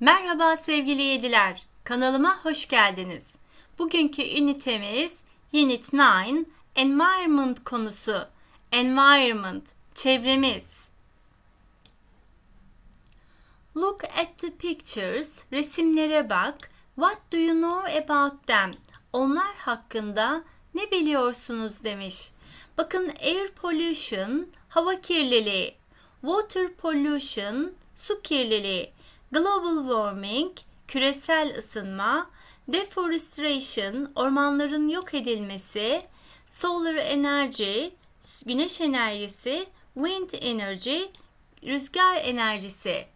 Merhaba sevgili yediler. Kanalıma hoş geldiniz. Bugünkü ünitemiz Unit 9 Environment konusu. Environment, çevremiz. Look at the pictures, resimlere bak. What do you know about them? Onlar hakkında ne biliyorsunuz demiş. Bakın air pollution, hava kirliliği. Water pollution, su kirliliği. Global warming, küresel ısınma. Deforestation, ormanların yok edilmesi. Solar energy, güneş enerjisi. Wind energy, rüzgar enerjisi.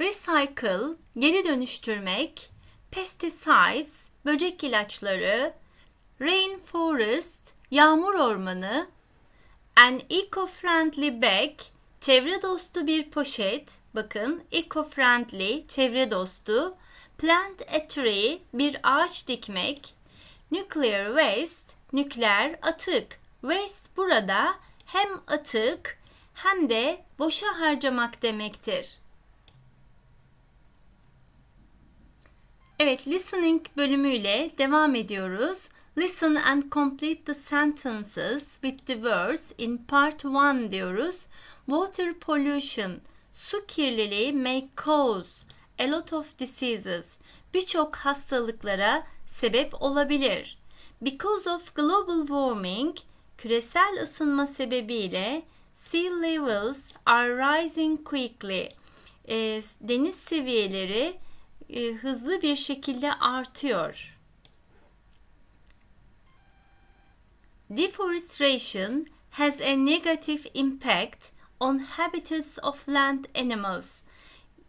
Recycle, geri dönüştürmek. Pesticides, böcek ilaçları. Rainforest, yağmur ormanı. An eco-friendly bag, çevre dostu bir poşet. Bakın, eco-friendly, çevre dostu. Plant a tree, bir ağaç dikmek. Nuclear waste, nükleer atık. Waste burada hem atık hem de boşa harcamak demektir. Evet, listening bölümüyle devam ediyoruz. Listen and complete the sentences with the words in part 1 diyoruz. Water pollution, su kirliliği may cause a lot of diseases. Birçok hastalıklara sebep olabilir. Because of global warming, küresel ısınma sebebiyle sea levels are rising quickly. E, deniz seviyeleri e, hızlı bir şekilde artıyor. Deforestation has a negative impact on habitats of land animals.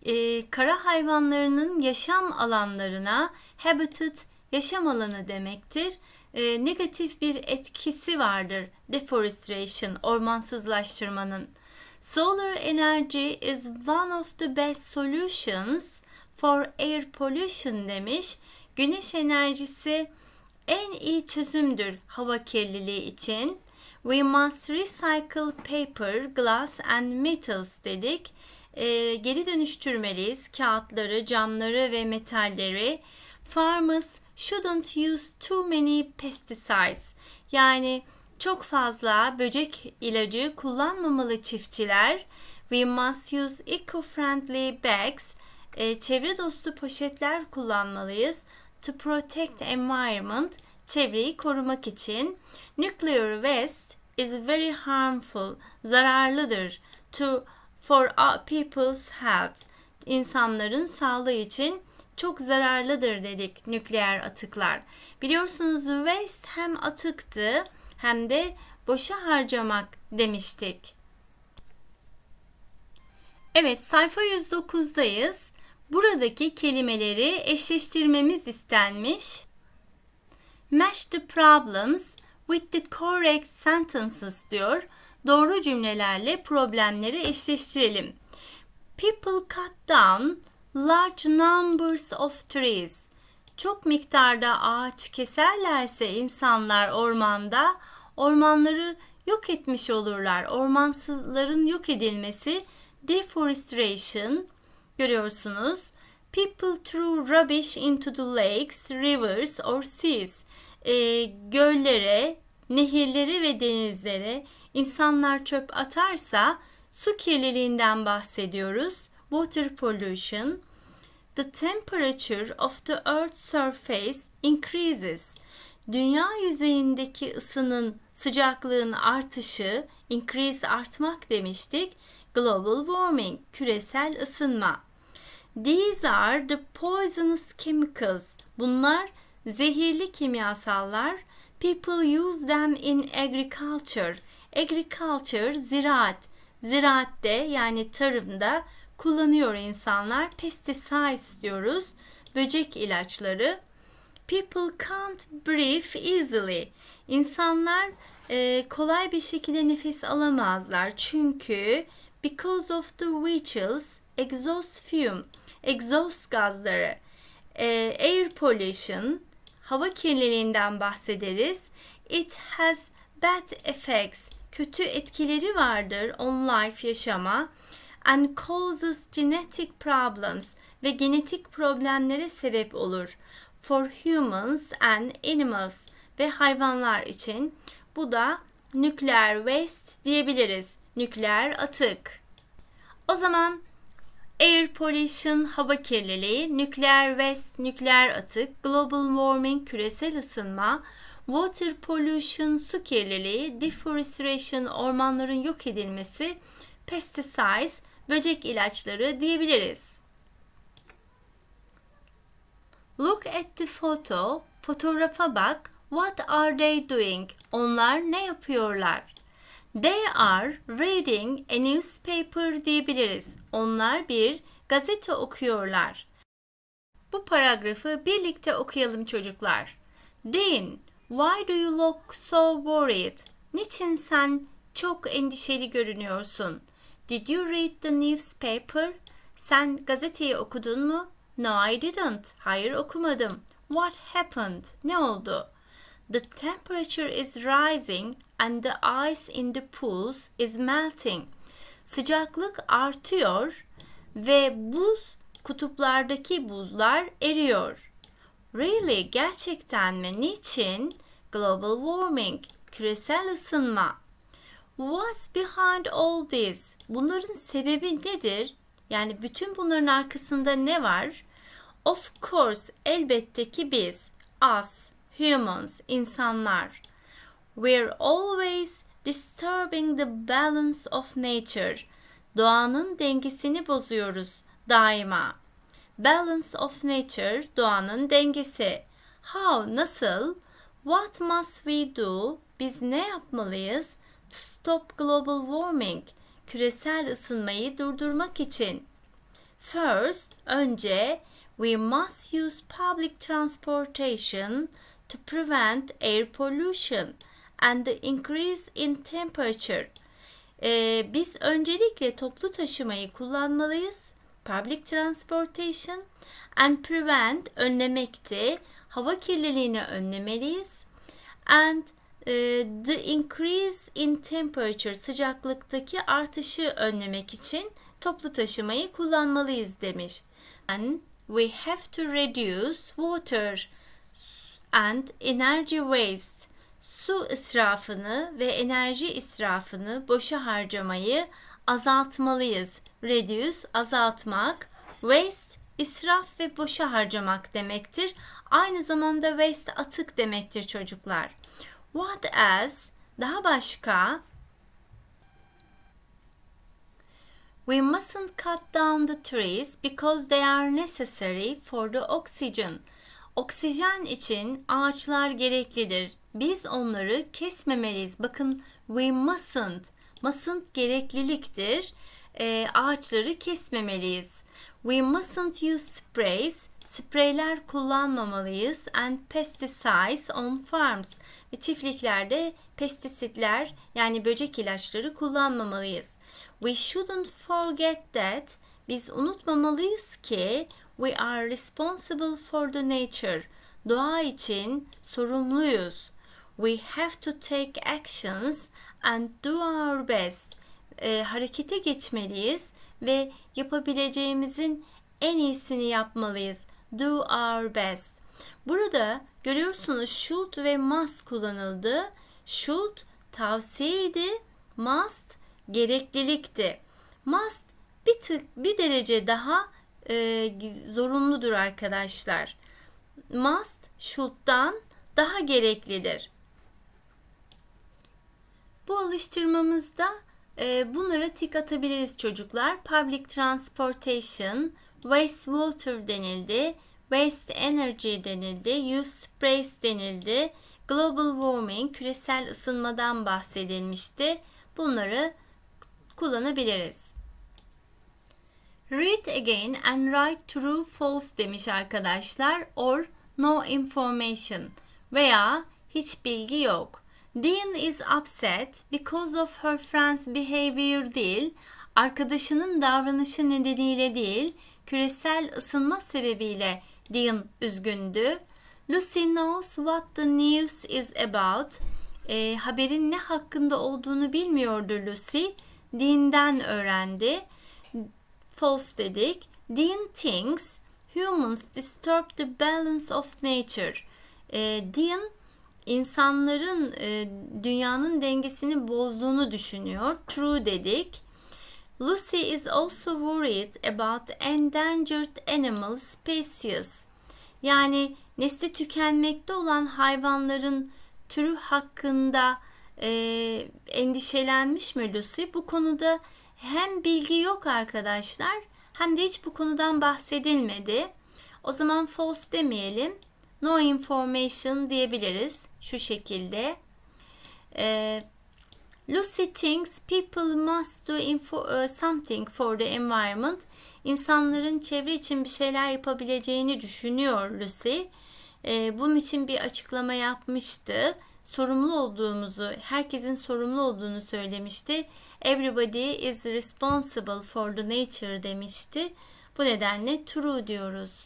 E, kara hayvanlarının yaşam alanlarına habitat yaşam alanı demektir. E, negatif bir etkisi vardır deforestation, ormansızlaştırmanın. Solar energy is one of the best solutions for air pollution demiş. Güneş enerjisi en iyi çözümdür hava kirliliği için. We must recycle paper, glass and metals dedik. E, geri dönüştürmeliyiz kağıtları, camları ve metalleri. Farmers shouldn't use too many pesticides. Yani çok fazla böcek ilacı kullanmamalı çiftçiler. We must use eco-friendly bags. E, çevre dostu poşetler kullanmalıyız. To protect environment, çevreyi korumak için. Nuclear waste is very harmful, zararlıdır. To for our people's health, insanların sağlığı için çok zararlıdır dedik nükleer atıklar. Biliyorsunuz waste hem atıktı hem de boşa harcamak demiştik. Evet sayfa 109'dayız. Buradaki kelimeleri eşleştirmemiz istenmiş. Match the problems with the correct sentences diyor. Doğru cümlelerle problemleri eşleştirelim. People cut down large numbers of trees. Çok miktarda ağaç keserlerse insanlar ormanda ormanları yok etmiş olurlar. Ormansızların yok edilmesi deforestation görüyorsunuz. People threw rubbish into the lakes, rivers or seas. E, göllere, nehirlere ve denizlere insanlar çöp atarsa su kirliliğinden bahsediyoruz. Water pollution. The temperature of the earth's surface increases. Dünya yüzeyindeki ısının sıcaklığın artışı, increase artmak demiştik. Global warming, küresel ısınma. These are the poisonous chemicals. Bunlar zehirli kimyasallar. People use them in agriculture. Agriculture, ziraat. Ziraatte yani tarımda kullanıyor insanlar. Pesticides diyoruz. Böcek ilaçları. People can't breathe easily. İnsanlar e, kolay bir şekilde nefes alamazlar. Çünkü because of the vehicles exhaust fume, egzoz gazları, e, air pollution, hava kirliliğinden bahsederiz. It has bad effects, kötü etkileri vardır on life yaşama. and causes genetic problems ve genetik problemlere sebep olur. For humans and animals ve hayvanlar için bu da nükleer waste diyebiliriz. Nükleer atık. O zaman air pollution hava kirliliği, nükleer waste nükleer atık, global warming küresel ısınma, water pollution su kirliliği, deforestation ormanların yok edilmesi, pesticides böcek ilaçları diyebiliriz. Look at the photo. Fotoğrafa bak. What are they doing? Onlar ne yapıyorlar? They are reading a newspaper diyebiliriz. Onlar bir gazete okuyorlar. Bu paragrafı birlikte okuyalım çocuklar. Dean, why do you look so worried? Niçin sen çok endişeli görünüyorsun? Did you read the newspaper? Sen gazeteyi okudun mu? No, I didn't. Hayır okumadım. What happened? Ne oldu? The temperature is rising and the ice in the pools is melting. Sıcaklık artıyor ve buz kutuplardaki buzlar eriyor. Really? Gerçekten mi? Niçin? Global warming, küresel ısınma. What's behind all this? Bunların sebebi nedir? Yani bütün bunların arkasında ne var? Of course, elbette ki biz, us, humans, insanlar. We're always disturbing the balance of nature. Doğanın dengesini bozuyoruz daima. Balance of nature, doğanın dengesi. How, nasıl? What must we do? Biz ne yapmalıyız? To stop global warming, küresel ısınmayı durdurmak için. First, önce we must use public transportation to prevent air pollution and the increase in temperature. Ee, biz öncelikle toplu taşımayı kullanmalıyız. Public transportation and prevent önlemekte hava kirliliğini önlemeliyiz. And e, the increase in temperature sıcaklıktaki artışı önlemek için toplu taşımayı kullanmalıyız demiş. And we have to reduce water and energy waste. Su israfını ve enerji israfını, boşa harcamayı azaltmalıyız. Reduce, azaltmak, waste, israf ve boşa harcamak demektir. Aynı zamanda waste atık demektir çocuklar. What else? Daha başka We mustn't cut down the trees because they are necessary for the oxygen. Oksijen için ağaçlar gereklidir. Biz onları kesmemeliyiz. Bakın we mustn't. Mustn't gerekliliktir. E, ağaçları kesmemeliyiz. We mustn't use sprays. Spreyler kullanmamalıyız. And pesticides on farms. Ve çiftliklerde pestisitler yani böcek ilaçları kullanmamalıyız. We shouldn't forget that. Biz unutmamalıyız ki we are responsible for the nature. Doğa için sorumluyuz. We have to take actions and do our best. E, harekete geçmeliyiz ve yapabileceğimizin en iyisini yapmalıyız. Do our best. Burada görüyorsunuz should ve must kullanıldı. Should tavsiyeydi, must gereklilikti. Must bir tık bir derece daha e, zorunludur arkadaşlar. Must should'dan daha gereklidir. Bu alıştırmamızda e, bunlara tik atabiliriz çocuklar. Public transportation, wastewater denildi, waste energy denildi, use sprays denildi, global warming, küresel ısınmadan bahsedilmişti. Bunları kullanabiliriz. Read again and write true false demiş arkadaşlar or no information veya hiç bilgi yok. Dean is upset because of her friend's behavior değil, arkadaşının davranışı nedeniyle değil, küresel ısınma sebebiyle Dean üzgündü. Lucy knows what the news is about. E, haberin ne hakkında olduğunu bilmiyordu Lucy. Dean'den öğrendi. False dedik. Dean thinks humans disturb the balance of nature. E, Dean insanların e, dünyanın dengesini bozduğunu düşünüyor. True dedik. Lucy is also worried about endangered animal species. Yani nesli tükenmekte olan hayvanların türü hakkında e, endişelenmiş mi Lucy? Bu konuda hem bilgi yok arkadaşlar hem de hiç bu konudan bahsedilmedi. O zaman false demeyelim. No information diyebiliriz şu şekilde. Ee, Lucy thinks people must do info, uh, something for the environment. İnsanların çevre için bir şeyler yapabileceğini düşünüyor Lucy. Ee, bunun için bir açıklama yapmıştı. Sorumlu olduğumuzu, herkesin sorumlu olduğunu söylemişti. Everybody is responsible for the nature demişti. Bu nedenle true diyoruz.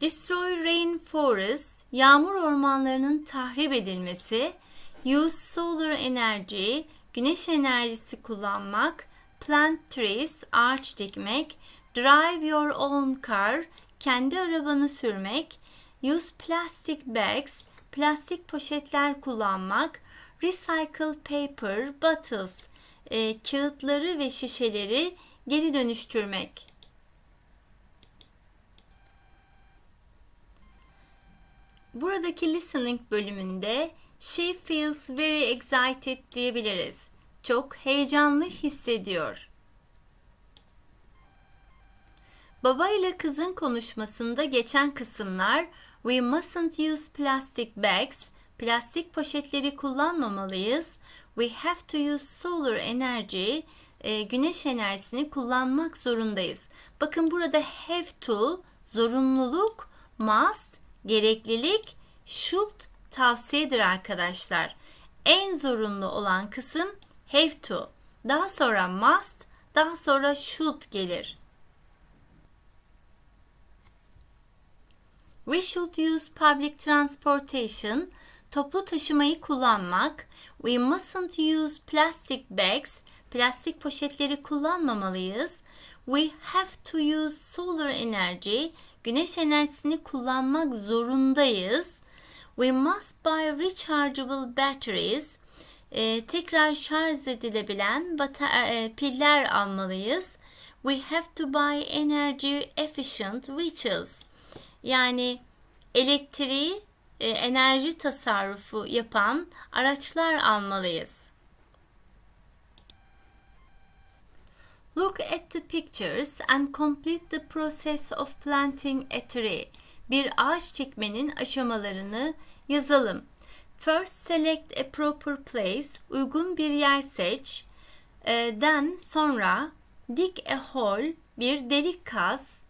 Destroy rainforest, yağmur ormanlarının tahrip edilmesi, use solar energy, güneş enerjisi kullanmak, plant trees, ağaç dikmek, drive your own car, kendi arabanı sürmek, use plastic bags, plastik poşetler kullanmak, recycle paper, bottles, e, kağıtları ve şişeleri geri dönüştürmek. Buradaki listening bölümünde she feels very excited diyebiliriz. Çok heyecanlı hissediyor. Baba ile kızın konuşmasında geçen kısımlar we mustn't use plastic bags, plastik poşetleri kullanmamalıyız. We have to use solar energy, e, güneş enerjisini kullanmak zorundayız. Bakın burada have to, zorunluluk, must, gereklilik, should tavsiyedir arkadaşlar. En zorunlu olan kısım have to. Daha sonra must, daha sonra should gelir. We should use public transportation. Toplu taşımayı kullanmak. We mustn't use plastic bags. Plastik poşetleri kullanmamalıyız. We have to use solar energy. Güneş enerjisini kullanmak zorundayız. We must buy rechargeable batteries. Ee, tekrar şarj edilebilen e, piller almalıyız. We have to buy energy efficient vehicles. Yani elektriği e, enerji tasarrufu yapan araçlar almalıyız. Look at the pictures and complete the process of planting a tree. Bir ağaç dikmenin aşamalarını yazalım. First select a proper place. Uygun bir yer seç. E, then sonra dig a hole. Bir delik kaz.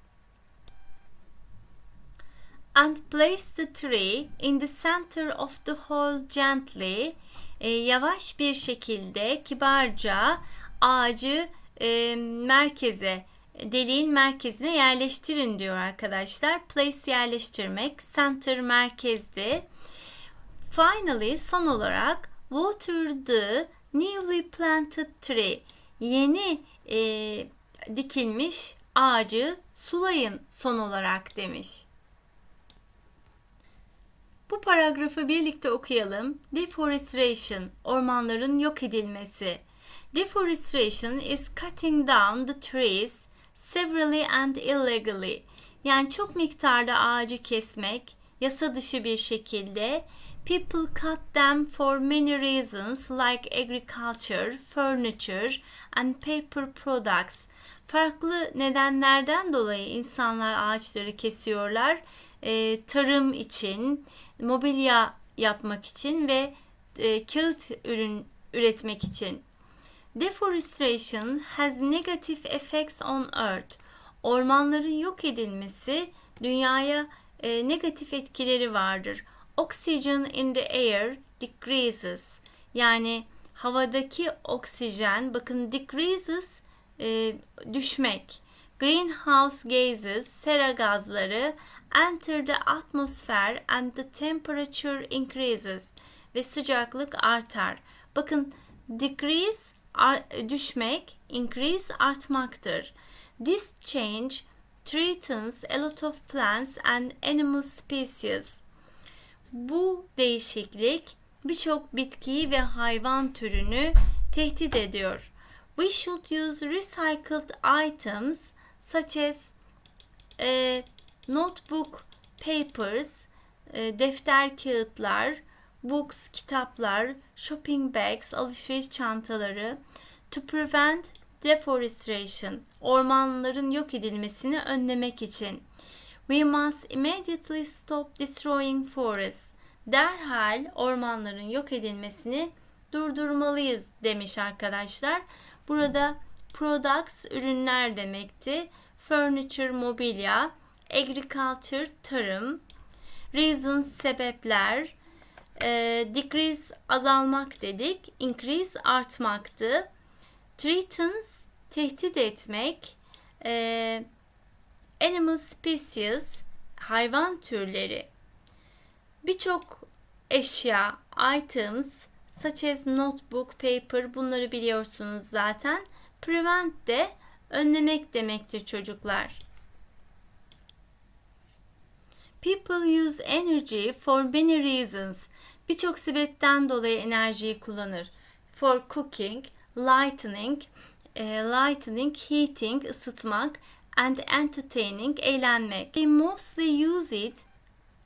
And place the tree in the center of the hole gently. E, yavaş bir şekilde kibarca ağacı e, merkeze, deliğin merkezine yerleştirin diyor arkadaşlar. Place yerleştirmek, center merkezde. Finally son olarak water the newly planted tree. Yeni e, dikilmiş ağacı sulayın son olarak demiş. Bu paragrafı birlikte okuyalım. Deforestation, ormanların yok edilmesi. Deforestation is cutting down the trees severally and illegally. Yani çok miktarda ağacı kesmek, yasa dışı bir şekilde. People cut them for many reasons like agriculture, furniture and paper products. Farklı nedenlerden dolayı insanlar ağaçları kesiyorlar. E, tarım için, mobilya yapmak için ve e, kağıt ürün üretmek için. Deforestation has negative effects on Earth. Ormanların yok edilmesi dünyaya e, negatif etkileri vardır. Oxygen in the air decreases. Yani havadaki oksijen bakın decreases e, düşmek. Greenhouse gases sera gazları enter the atmosphere and the temperature increases ve sıcaklık artar. Bakın decrease düşmek, increase artmaktır. This change threatens a lot of plants and animal species. Bu değişiklik birçok bitkiyi ve hayvan türünü tehdit ediyor. We should use recycled items such as e, notebook papers, e, defter kağıtlar, books, kitaplar, shopping bags, alışveriş çantaları to prevent deforestation, ormanların yok edilmesini önlemek için. We must immediately stop destroying forests. Derhal ormanların yok edilmesini durdurmalıyız demiş arkadaşlar. Burada products ürünler demekti. Furniture mobilya, agriculture tarım, reasons sebepler, e, decrease azalmak dedik, increase artmaktı. Threatens tehdit etmek, e, animal species hayvan türleri. Birçok eşya, items such as notebook, paper bunları biliyorsunuz zaten. Prevent de önlemek demektir çocuklar. People use energy for many reasons. Birçok sebepten dolayı enerjiyi kullanır. For cooking, lightening, e, lightening, heating, ısıtmak, and entertaining, eğlenmek. We mostly use it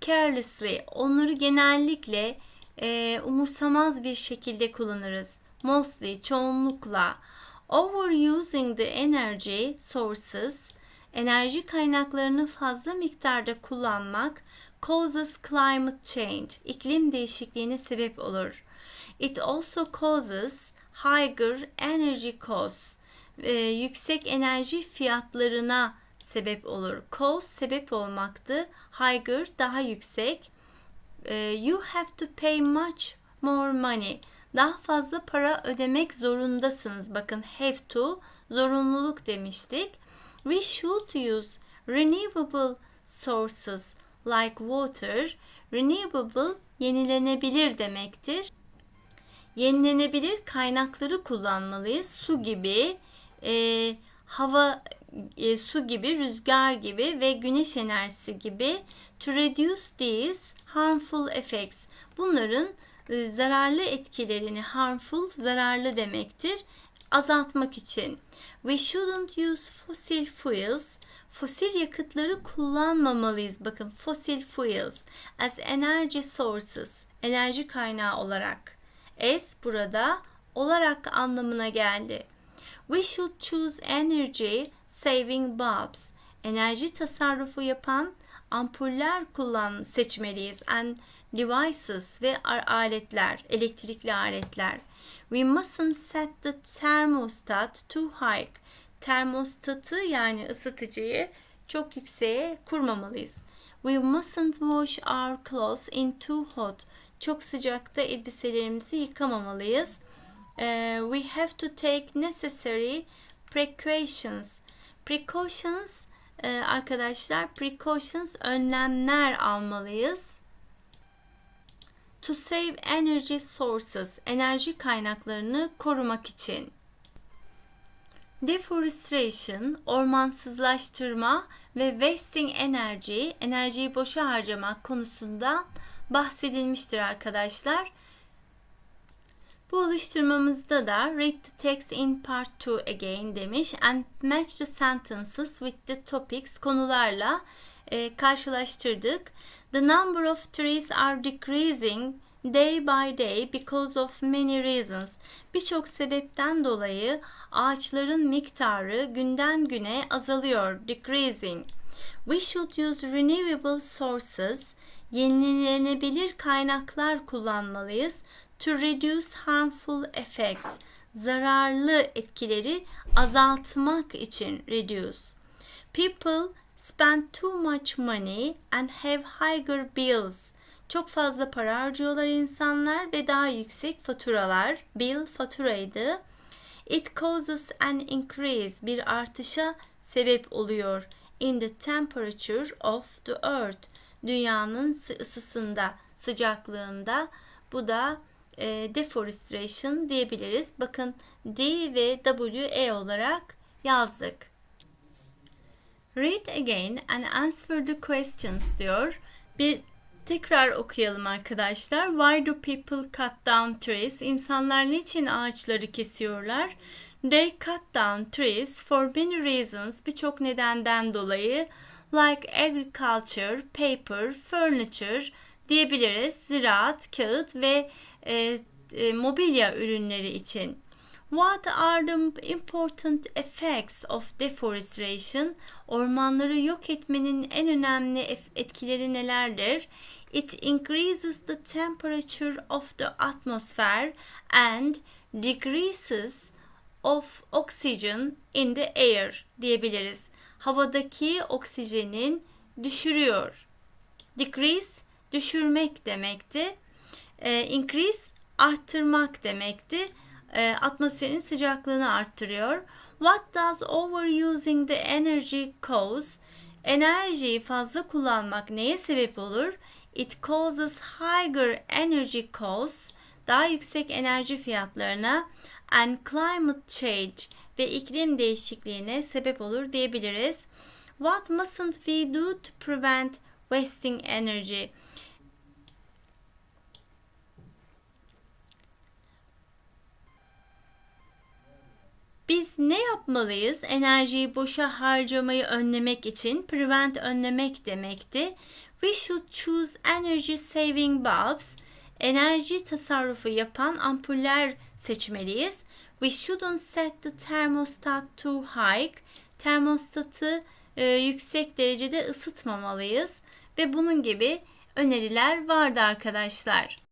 carelessly. Onları genellikle e, umursamaz bir şekilde kullanırız. Mostly, çoğunlukla. Overusing the energy sources, enerji kaynaklarını fazla miktarda kullanmak causes climate change, iklim değişikliğine sebep olur. It also causes higher energy costs, e, yüksek enerji fiyatlarına sebep olur. Cause sebep olmaktı. Higher daha yüksek. E, you have to pay much more money. Daha fazla para ödemek zorundasınız. Bakın have to zorunluluk demiştik. We should use renewable sources like water. Renewable yenilenebilir demektir. Yenilenebilir kaynakları kullanmalıyız. Su gibi, e, hava, e, su gibi, rüzgar gibi ve güneş enerjisi gibi to reduce these harmful effects. Bunların zararlı etkilerini harmful zararlı demektir azaltmak için. We shouldn't use fossil fuels. Fosil yakıtları kullanmamalıyız. Bakın fossil fuels as energy sources. Enerji kaynağı olarak. As burada olarak anlamına geldi. We should choose energy saving bulbs. Enerji tasarrufu yapan ampuller kullan seçmeliyiz. And devices ve aletler, elektrikli aletler. We mustn't set the thermostat too high. Termostatı yani ısıtıcıyı çok yükseğe kurmamalıyız. We mustn't wash our clothes in too hot. Çok sıcakta elbiselerimizi yıkamamalıyız. Uh, we have to take necessary precautions. Precautions arkadaşlar precautions önlemler almalıyız. To save energy sources enerji kaynaklarını korumak için. Deforestation, ormansızlaştırma ve wasting energy, enerjiyi boşa harcamak konusunda bahsedilmiştir arkadaşlar. Bu alıştırmamızda da read the text in part 2 again demiş and match the sentences with the topics konularla e, karşılaştırdık. The number of trees are decreasing day by day because of many reasons. Birçok sebepten dolayı ağaçların miktarı günden güne azalıyor. Decreasing. We should use renewable sources. Yenilenebilir kaynaklar kullanmalıyız. To reduce harmful effects. Zararlı etkileri azaltmak için reduce. People spend too much money and have higher bills. Çok fazla para harcıyorlar insanlar ve daha yüksek faturalar. Bill faturaydı. It causes an increase bir artışa sebep oluyor in the temperature of the earth dünyanın ısısında sıcaklığında bu da e, deforestation diyebiliriz. Bakın D ve W E olarak yazdık. Read again and answer the questions diyor. Bir tekrar okuyalım arkadaşlar. Why do people cut down trees? İnsanlar niçin ağaçları kesiyorlar? They cut down trees for many reasons. Birçok nedenden dolayı like agriculture, paper, furniture diyebiliriz. Ziraat, kağıt ve e, e, mobilya ürünleri için. What are the important effects of deforestation? Ormanları yok etmenin en önemli etkileri nelerdir? It increases the temperature of the atmosphere and decreases of oxygen in the air diyebiliriz. Havadaki oksijenin düşürüyor. Decrease düşürmek demekti. E, increase arttırmak demekti. E, atmosferin sıcaklığını arttırıyor. What does overusing the energy cause? Enerjiyi fazla kullanmak neye sebep olur? It causes higher energy costs, daha yüksek enerji fiyatlarına and climate change ve iklim değişikliğine sebep olur diyebiliriz. What mustn't we do to prevent wasting energy? Biz ne yapmalıyız? Enerjiyi boşa harcamayı önlemek için prevent önlemek demekti. We should choose energy saving bulbs. Enerji tasarrufu yapan ampuller seçmeliyiz. We shouldn't set the thermostat too high. Termostatı e, yüksek derecede ısıtmamalıyız ve bunun gibi öneriler vardı arkadaşlar.